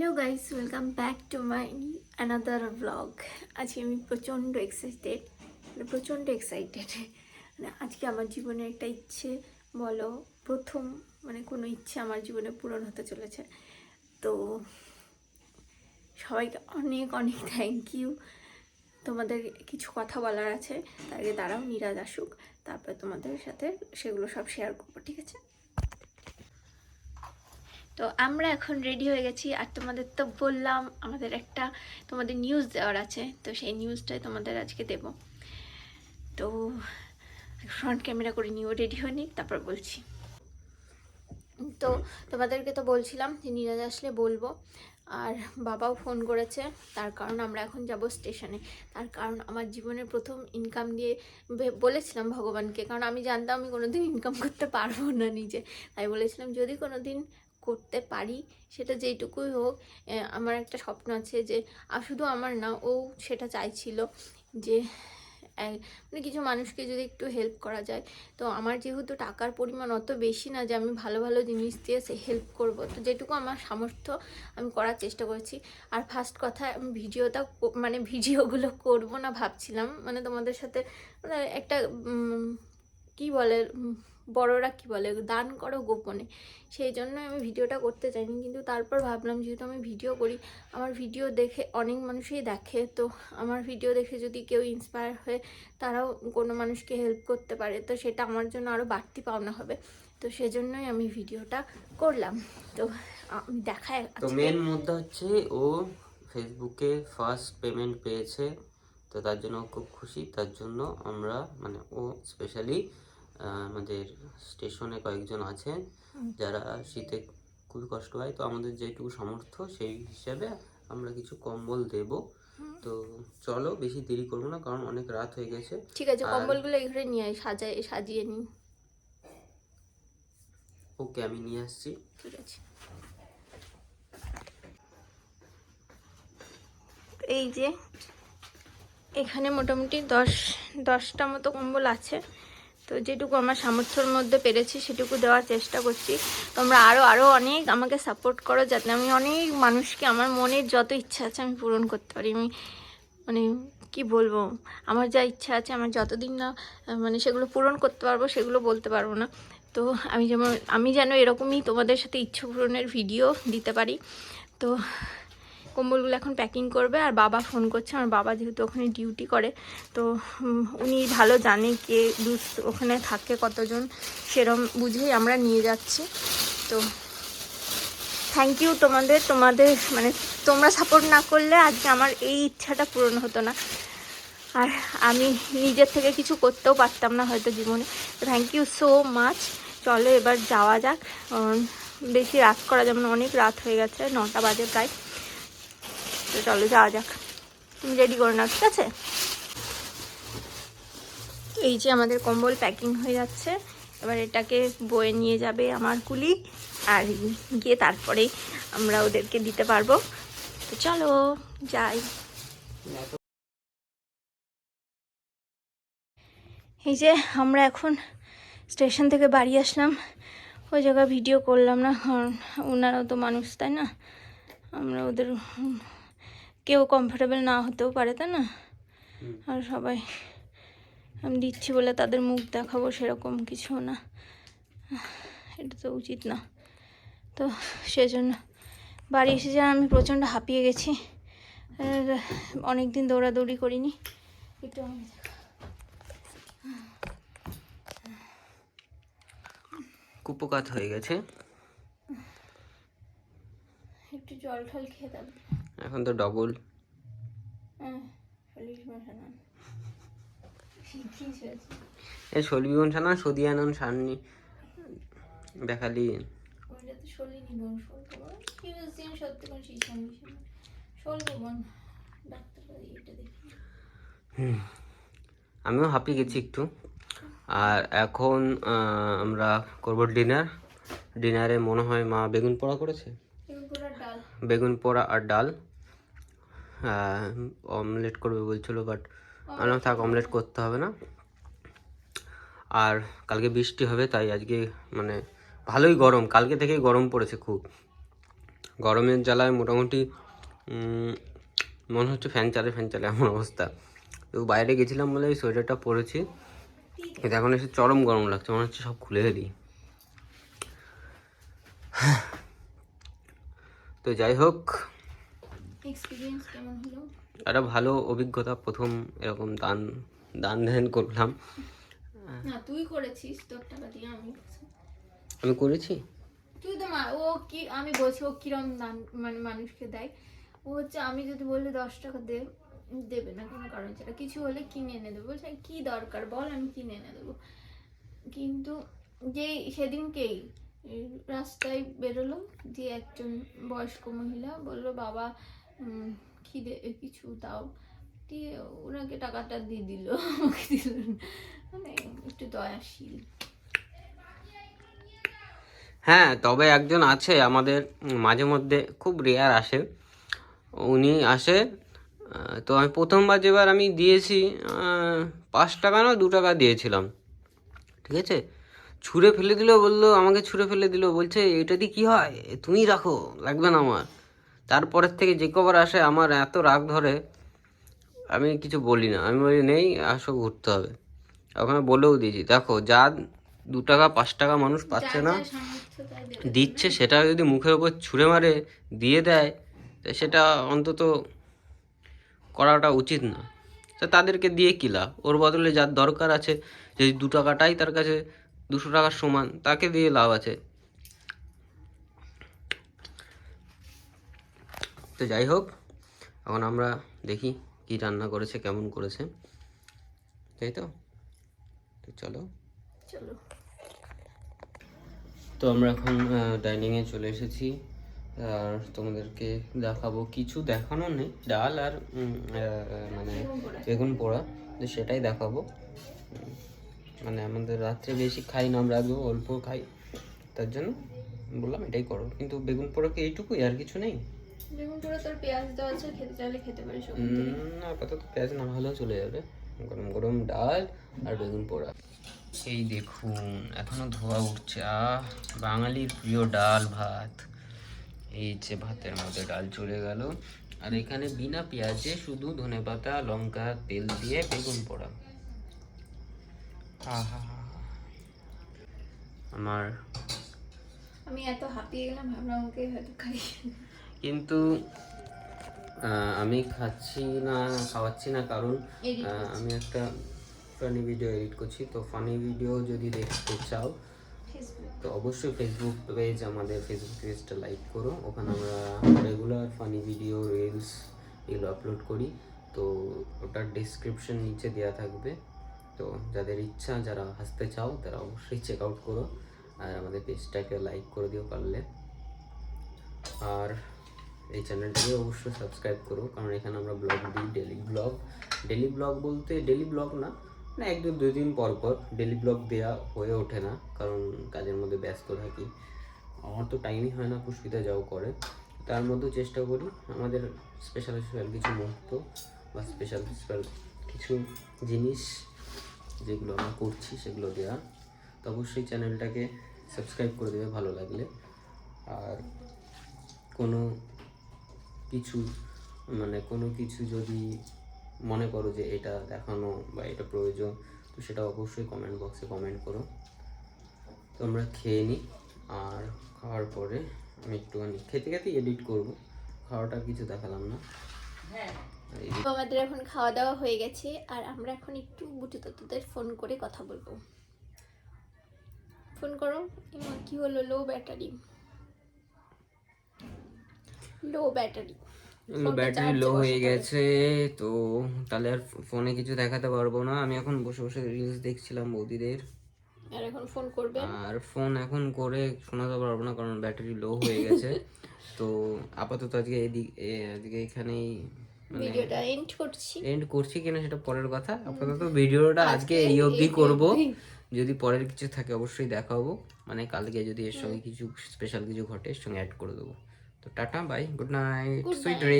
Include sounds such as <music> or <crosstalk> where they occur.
Hello guys welcome back to my another vlog আজকে আমি প্রচণ্ড এক্সাইটেড মানে প্রচণ্ড এক্সাইটেড মানে আজকে আমার জীবনে একটা ইচ্ছে বলো, প্রথম মানে কোনো ইচ্ছে আমার জীবনে পূরণ হতে চলেছে। তো সবাইকে অনেক অনেক থ্যাংক ইউ তোমাদের কিছু কথা বলার আছে, তার আগে দাঁড়াও, নিরাজ আসুক। তারপর তোমাদের সাথে সেগুলো সব শেয়ার করব, ঠিক আছে? তো আমরা এখন রেডি হয়ে গেছি। আর তোমাদের তো বললাম, আমাদের একটা তোমাদের নিউজ দেওয়ার আছে। তো সেই নিউজটাই তোমাদের আজকে দেব। তো ফ্রন্ট ক্যামেরা করে নিয়েও রেডি হয়ে নিই তারপর বলছি। তো তোমাদেরকে তো বলছিলাম যে নিরাজ আসলে বলব। আর বাবাও ফোন করেছে, তার কারণ আমরা এখন যাব স্টেশনে তার কারণ আমার জীবনের প্রথম ইনকাম দিয়ে বলেছিলাম ভগবানকে। কারণ আমি জানতাম আমি কোনোদিন ইনকাম করতে পারব না নিজে। তাই বলেছিলাম, যদি কোনো দিন করতে পারি, সেটা যেইটুকুই হোক আমার একটা স্বপ্ন আছে যে শুধু আমার না, ও সেটা চাইছিল যে মানে কিছু মানুষকে যদি একটু হেল্প করা যায়। তো আমার যেহেতু টাকার পরিমাণ অত বেশি না যে, আমি ভালো ভালো জিনিস দিয়ে সে হেল্প করব, তো যেটুকু আমার সামর্থ্য, আমি করার চেষ্টা করেছি। আর ফার্স্ট কথা, আমি ভিডিওটা মানে ভিডিওগুলো করব না ভাবছিলাম। মানে তোমাদের সাথে মানে একটা কি বলে বড়রা কি বলে দান করো গোপনে। সেই জন্য আমি ভিডিওটা করতে চাইনি কিন্তু তারপর ভাবলাম যেহেতু আমি ভিডিও করি আমার ভিডিও দেখে অনেক মানুষই দেখে। তো আমার ভিডিও দেখে যদি কেউ ইন্সপায়ার হয়ে তারাও কোনো মানুষকে হেল্প করতে পারে তো সেটা আমার জন্য আরও বাড়তি পাওনা হবে। তো সেজন্যই আমি ভিডিওটা করলাম। তো আমি দেখায় তো মেন মুদ্রা হচ্ছে ও ফেসবুকে ফার্স্ট পেমেন্ট পেয়েছে তো তার জন্য খুব খুশি। তার জন্য আমরা মানে ও স্পেশালি আমাদের স্টেশনে কয়েকজন আছে যারা শীতে খুবই কষ্ট হয়। তো আমাদের যেটুকু সামর্থ্য সেই হিসাবে আমরা কিছু কম্বল দেব। তো চলো বেশি দেরি করব না কারণ অনেক রাত হয়ে গেছে। ঠিক আছে কম্বলগুলো এখানে নিয়ে আয় সাজায় সাজিয়ে নিই ওকে আমি নিয়ে আসছি। ঠিক আছে। এই যে এখানে মোটামুটি দশ দশটা মতো কম্বল আছে। তো যেটুকু আমার সামর্থ্যের মধ্যে পেরেছি, সেটুকু দেওয়ার চেষ্টা করছি। তোমরা আরও আরও অনেক আমাকে সাপোর্ট করো যাতে আমি অনেক মানুষকে, আমার মনের যত ইচ্ছা আছে আমি পূরণ করতে পারি। আমি মানে কি বলব, আমার যা ইচ্ছা আছে, আমার যতদিন না মানে সেগুলো পূরণ করতে পারব, সেগুলো বলতে পারব না। তো আমি যেমন, আমি যেন এরকমই তোমাদের সাথে ইচ্ছা পূরণের ভিডিও দিতে পারি। তো কম্বলগুলো এখন প্যাকিং করবে আর বাবা ফোন করছে। আমার বাবা যেহেতু ওখানে ডিউটি করে, তো উনি ভালো জানে কে দুস ওখানে থাকে কতজন, সেরম বুঝেই আমরা নিয়ে যাচ্ছি। তো থ্যাংক ইউ তোমাদের তোমাদের মানে তোমরা সাপোর্ট না করলে আজকে আমার এই ইচ্ছাটা পূরণ হতো না। আর আমি নিজের থেকে কিছু করতেও পারতাম না হয়তো জীবনে। থ্যাংক ইউ সো মাচ চলো এবার যাওয়া যাক। বেশি রাত করা যেমন অনেক রাত হয়ে গেছে, নটা বাজে প্রায়। তো চলো যাওয়া যাক। তুমি রেডি করে নাও, ঠিক আছে? এই যে আমাদের কম্বল প্যাকিং হয়ে যাচ্ছে। এবার এটাকে বয়ে নিয়ে যাবে আমার কুলি। আর গিয়ে তারপরে আমরা ওদেরকে দিতে পারব। তো চলো, যাই। এই যে আমরা এখন স্টেশন থেকে বাড়ি আসলাম। ওই জায়গায় ভিডিও করলাম না, কারণ ওনারাও তো মানুষ, তাই না? আমরা ওদের কেউ কমফোর্টেবল না হতেও পারে তাই না? আর সবাই আমি দিচ্ছি বলে তাদের মুখ দেখাবো সেরকম কিছু না। এটা তো উচিত না। তো সেজন্য বাড়ি এসে যেন আমি প্রচণ্ড হাঁপিয়ে গেছি। অনেক দিন দৌড়াদৌড়ি করিনি। একটু দেখাও। কুপকাত হয়ে গেছে। একটু জল টল খেয়ে দেবো এখন তো ডবল হ্যাঁ এই সলবিবন সানা সদিয়ানন সাননি দেখালি। আমিও হাঁপিয়ে গেছি একটু। আর এখন আমরা করব ডিনার ডিনারে মনে হয় মা বেগুন পোড়া করেছে? বেগুন পোড়া আর ডাল। অমলেট করবে বলছিল বাট আমরা থাক অমলেট করতে হবে না। আর কালকে বৃষ্টি হবে তাই আজকে মানে ভালোই গরম কালকে থেকেই গরম পড়েছে খুব। গরমের জ্বালায় মোটামুটি মনে হচ্ছে ফ্যান চালে ফ্যান চালে এমন অবস্থা। তো বাইরে গেছিলাম বলে ওই সোয়েটারটা পরেছি কিন্তু এখন এসে চরম গরম লাগছে মনে হচ্ছে সব খুলে ফেলি। তো যাই হোক এক্সপিরিয়েন্স কেমন হলো? একটা ভালো অভিজ্ঞতা প্রথম এরকম দান দান ধ্যান করলাম। না তুই করেছিস তোর টাকা দিয়ে আমি আমি করেছি? তুই তো মা ও কি আমি বলছি ও কিরম দান মানে মানুষকে দেয়? ও হচ্ছে আমি যদি বলি দশ টাকা দে দেবে না কোনো কারণ ছাড়া। কিছু হলে কিনে এনে দেবো। বলছে কি দরকার বল আমি কিনে এনে দেবো। কিন্তু যেই সেদিনকেই রাস্তায় বেরোলো দিয়ে একজন বয়স্ক মহিলা বলল বাবা খিদে কিছু দাও। দিয়ে ওনাকে টাকাটা দিয়ে দিল, আমাকে দিল। মানে একটু দয়াশীল। হ্যাঁ তবে একজন আছে আমাদের, মাঝে মধ্যে খুব রেয়ার আসে। উনি আসে তো আমি প্রথমবার যেবার আমি দিয়েছি পাঁচ টাকা না, দু টাকা দিয়েছিলাম। ঠিক আছে? ছুঁড়ে ফেলে দিল, বলল, আমাকে ছুঁড়ে ফেলে দিল, বলছে, এটা দিয়ে কী হয়? তুমি রাখো, লাগবে না আমার। তারপরের থেকে যে কবার আসে আমার এত রাগ ধরে আমি কিছু বলি না। আমি বলি নেই আসো ঘুরতে হবে। ওখানে বলেও দিয়েছি দেখো যা দু টাকা পাঁচ টাকা মানুষ পাচ্ছে না। দিচ্ছে সেটা যদি মুখের উপর ছুঁড়ে মারে দিয়ে দেয় তা সেটা অন্তত করাটা উচিত না। তা তাদেরকে দিয়ে কী লাভ? ওর বদলে যার দরকার আছে যদি দু টাকাটাই তার কাছে দুশো টাকার সমান তাকে দিয়ে লাভ আছে। তো যাই হোক এখন আমরা দেখি কি রান্না করেছে কেমন করেছে। তাই তো? তো চলো। চলো। তো আমরা এখন ডাইনিংয়ে চলে এসেছি। আর তোমাদেরকে দেখাবো কিছু দেখানো নেই ডাল আর মানে বেগুন পোড়া তো সেটাই দেখাবো। মানে আমাদের রাত্রে বেশি খাই না আমরা আগে অল্প খাই। তার জন্য বললাম এটাই করো কিন্তু বেগুন পোড়া কি এইটুকুই আর কিছু নেই? বেগুন পুরো তোর পেঁয়াজ দেওয়া আছে খেতে চাইলে খেতে পারিস না আপাতত পেঁয়াজ না হলেও চলে যাবে। গরম গরম ডাল আর বেগুন পোড়া। এই দেখুন এখনও ধোয়া উঠছে। আহ বাঙালির প্রিয় ডাল ভাত। এই যে ভাতের মধ্যে ডাল চলে গেল। আর এখানে বিনা পেঁয়াজে শুধু ধনেপাতা লঙ্কা তেল দিয়ে বেগুন পোড়া। আমার আমি এত হাঁপিয়ে গেলাম ভাবলাম আমাকে হয়তো খাই কিন্তু আমি খাচ্ছি না খাওয়াচ্ছি না কারণ আমি একটা ফানি ভিডিও এডিট করছি। তো ফানি ভিডিও যদি দেখতে চাও তো অবশ্যই ফেসবুক পেজ আমাদের ফেসবুক পেজটা লাইক করো। ওখানে আমরা রেগুলার ফানি ভিডিও রিলস এগুলো আপলোড করি। তো ওটার ডিসক্রিপশন নিচে দেওয়া থাকবে। তো যাদের ইচ্ছা যারা হাসতে চাও তারা অবশ্যই চেক আউট করো। আর আমাদের পেজটাকে লাইক করে দিও পারলে। আর এই চ্যানেলটাকে অবশ্যই সাবস্ক্রাইব করো, কারণ এখানে আমরা ব্লগ দিই ডেলি ব্লগ ডেলি ব্লগ বলতে ডেলি ব্লগ না না এক দু দুই দিন পর পর ডেলি ব্লগ দেওয়া হয়ে ওঠে না, কারণ কাজের মধ্যে ব্যস্ত থাকি। আমার তো টাইমই হয় না, পুষ্পিতা যাও করে। তার মধ্যেও চেষ্টা করি, আমাদের স্পেশাল স্পেশাল কিছু মুহূর্ত বা স্পেশাল স্পেশাল কিছু জিনিস যেগুলো আমরা করছি, সেগুলো দেওয়া তো অবশ্যই চ্যানেলটাকে সাবস্ক্রাইব করে দেবে, ভালো লাগলে। আর কোনো কিছু মানে কোনো কিছু যদি মনে করো যে এটা দেখানো বা এটা প্রয়োজন তো সেটা অবশ্যই কমেন্ট বক্সে কমেন্ট করো। তো আমরা খেয়ে নিই আর খাওয়ার পরে আমি একটুখানি খেতে খেতে এডিট করব। খাওয়াটা কিছু দেখালাম না। তো আমাদের এখন খাওয়া দাওয়া হয়ে গেছে আর আমরা এখন একটু বুটু তত্ত্বদের ফোন করে কথা বলব। ফোন করো কি হলো? Low battery low battery. Battery low হয়ে গেছে তো তাহলে আর ফোনে কিছু দেখাতে পারব না। আমি এখন বসে বসে রিলস দেখছিলাম বৌদিদের। আর এখন ফোন করবে? আর ফোন এখন করে শোনাতে পারব না কারণ ব্যাটারি লো হয়ে গেছে। <laughs> তো আপাতত আজকে এদিক আজকে এখানেই মানে ভিডিওটা এন্ড করছি। এন্ড করছি কিনা সেটা পরের কথা। আপাতত ভিডিওটা আজকে এই অবধি করব। যদি পরের কিছু থাকে অবশ্যই দেখাবো। মানে কালকে যদি এর সঙ্গে কিছু স্পেশাল কিছু ঘটে এর সঙ্গে অ্যাড করে দেবো। তো ta-ta bye good night sweet